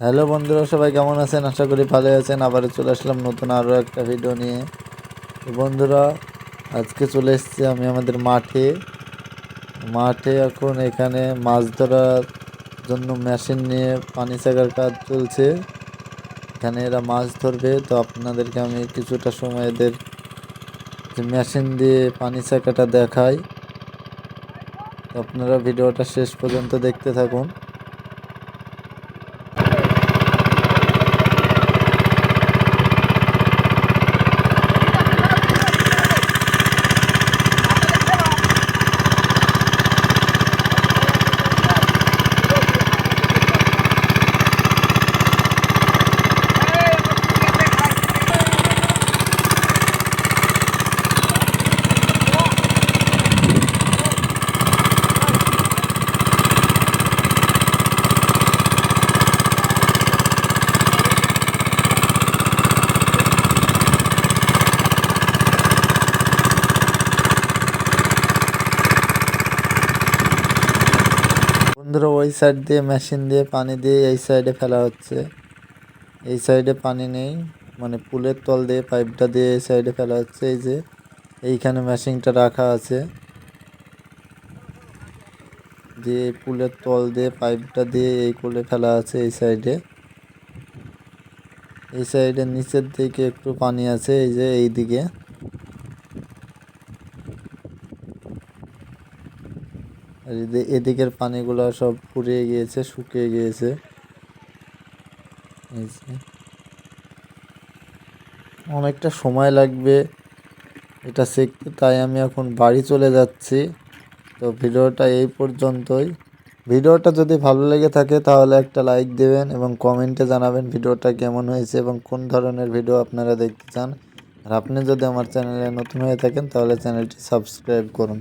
Hello বন্ধুরা, সবাই কেমন আছেন? আশা করি ভালো আছেন। আবারও চলে আসলাম নতুন আরও একটা ভিডিও নিয়ে। বন্ধুরা, আজকে চলে এসেছি আমি আমাদের মাঠে। মাঠে এখন এখানে মাছ ধরার জন্য মেশিন নিয়ে পানি চাকার কাজ চলছে। এখানে এরা মাছ ধরবে। তো আপনাদেরকে আমি কিছুটা সময় এদের যে মেশিন দিয়ে পানি চাকাটা দেখাই। আপনারা ভিডিওটা শেষ পর্যন্ত দেখতে থাকুন। বন্ধুরা, ওই সাইড দিয়ে মেশিন দিয়ে পানি দিয়ে এই সাইডে ফেলা হচ্ছে। এই সাইডে পানি নেই মানে পুলের তল দিয়ে পাইপটা দিয়ে এই সাইডে ফেলা হচ্ছে। এই যে, এইখানে মেশিনটা রাখা আছে। এই পুলের তল দিয়ে পাইপটা দিয়ে এই কোলে ফেলা আছে এই সাইডে এই সাইডে নিচের দিকে একটু পানি আছে, এই যে এই দিকে আর এদি- এদিকের পানিগুলো সব ফুরিয়ে গিয়েছে, শুকিয়ে গিয়েছে। অনেকটা সময় লাগবে এটা শিখতে তাই আমি এখন বাড়ি চলে যাচ্ছি। তো ভিডিওটা এই পর্যন্তই। ভিডিওটা যদি ভালো লেগে থাকে তাহলে একটা লাইক দেবেন এবং কমেন্টে জানাবেন ভিডিওটা কেমন হয়েছে এবং কোন ধরনের ভিডিও আপনারা দেখতে চান। আর আপনি যদি আমার চ্যানেলে নতুন হয়ে থাকেন তাহলে চ্যানেলটি সাবস্ক্রাইব করুন।